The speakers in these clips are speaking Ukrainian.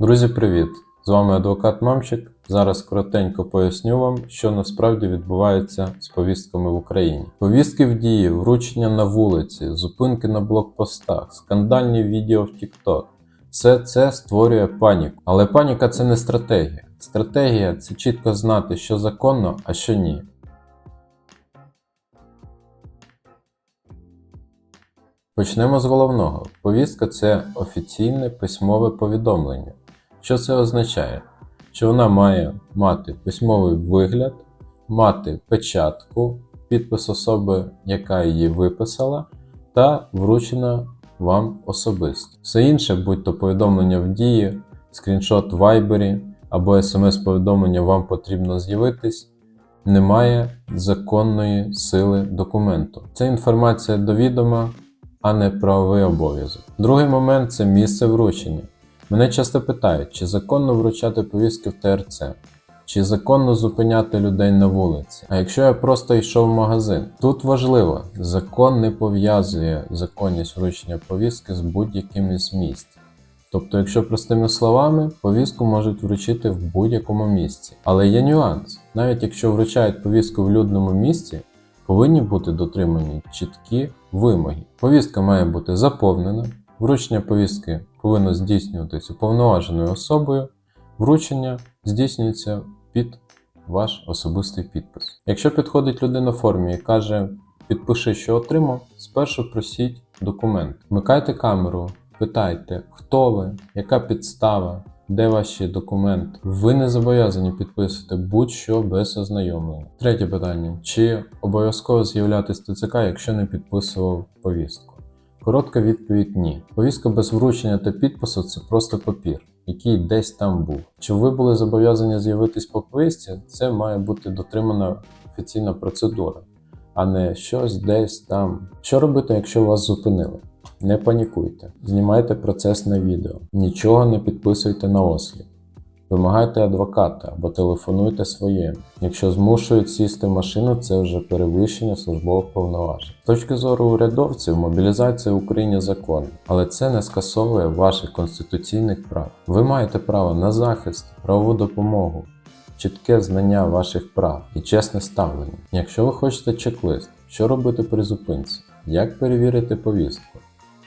Друзі, привіт! З вами адвокат Мамчик. Зараз коротенько поясню вам, що насправді відбувається з повістками в Україні. Повістки в дії, вручення на вулиці, зупинки на блокпостах, скандальні відео в TikTok. Все це створює паніку. Але паніка це не стратегія. Стратегія це чітко знати, що законно, а що ні. Почнемо з головного. Повістка це офіційне письмове повідомлення. Що це означає? Що вона має мати письмовий вигляд, мати печатку, підпис особи, яка її виписала, та вручена вам особисто. Все інше, будь то повідомлення в дії, скріншот в вайбері або смс-повідомлення вам потрібно з'явитись, не має законної сили документу. Це інформація до відома, а не правовий обов'язок. Другий момент це місце вручення. Мене часто питають, чи законно вручати повістки в ТРЦ, чи законно зупиняти людей на вулиці. А якщо я просто йшов в магазин, тут важливо, закон не пов'язує законність вручення повістки з будь-яким із місць. Тобто, якщо простими словами, повістку можуть вручити в будь-якому місці. Але є нюанс: навіть якщо вручають повістку в людному місці, повинні бути дотримані чіткі вимоги. Повістка має бути заповнена, вручення повістки повинно здійснюватися уповноваженою особою, вручення здійснюється під ваш особистий підпис. Якщо підходить людина в формі і каже підпиши, що отримав, спершу просіть документ. Вмикайте камеру, питайте, хто ви, яка підстава, де ваші документи. Ви не зобов'язані підписувати будь-що без ознайомлення. Третє питання: чи обов'язково з'являтися ТЦК, якщо не підписував повістку? Коротка відповідь ні. Повістка без вручення та підпису це просто папір, який десь там був. Чи ви були зобов'язані з'явитись по повістці, це має бути дотримана офіційна процедура, а не щось десь там. Що робити, якщо вас зупинили? Не панікуйте, знімайте процес на відео, нічого не підписуйте на осліп. Вимагайте адвоката або телефонуйте своїм. Якщо змушують сісти машину, це вже перевищення службових повноважень. З точки зору урядовців, мобілізація в Україні законна, але це не скасовує ваших конституційних прав. Ви маєте право на захист, правову допомогу, чітке знання ваших прав і чесне ставлення. Якщо ви хочете чек-лист, що робити при зупинці, як перевірити повістку,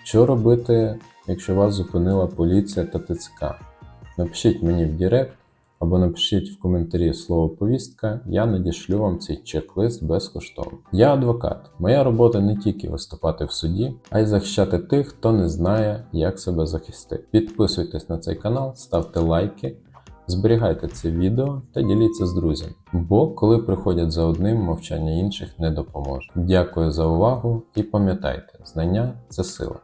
що робити, якщо вас зупинила поліція та ТЦК. Напишіть мені в Директ або напишіть в коментарі слово повістка, я надішлю вам цей чек-лист безкоштовно. Я адвокат. Моя робота не тільки виступати в суді, а й захищати тих, хто не знає, як себе захистити. Підписуйтесь на цей канал, ставте лайки, зберігайте це відео та діліться з друзями. Бо коли приходять за одним, мовчання інших не допоможе. Дякую за увагу і пам'ятайте, знання це сила.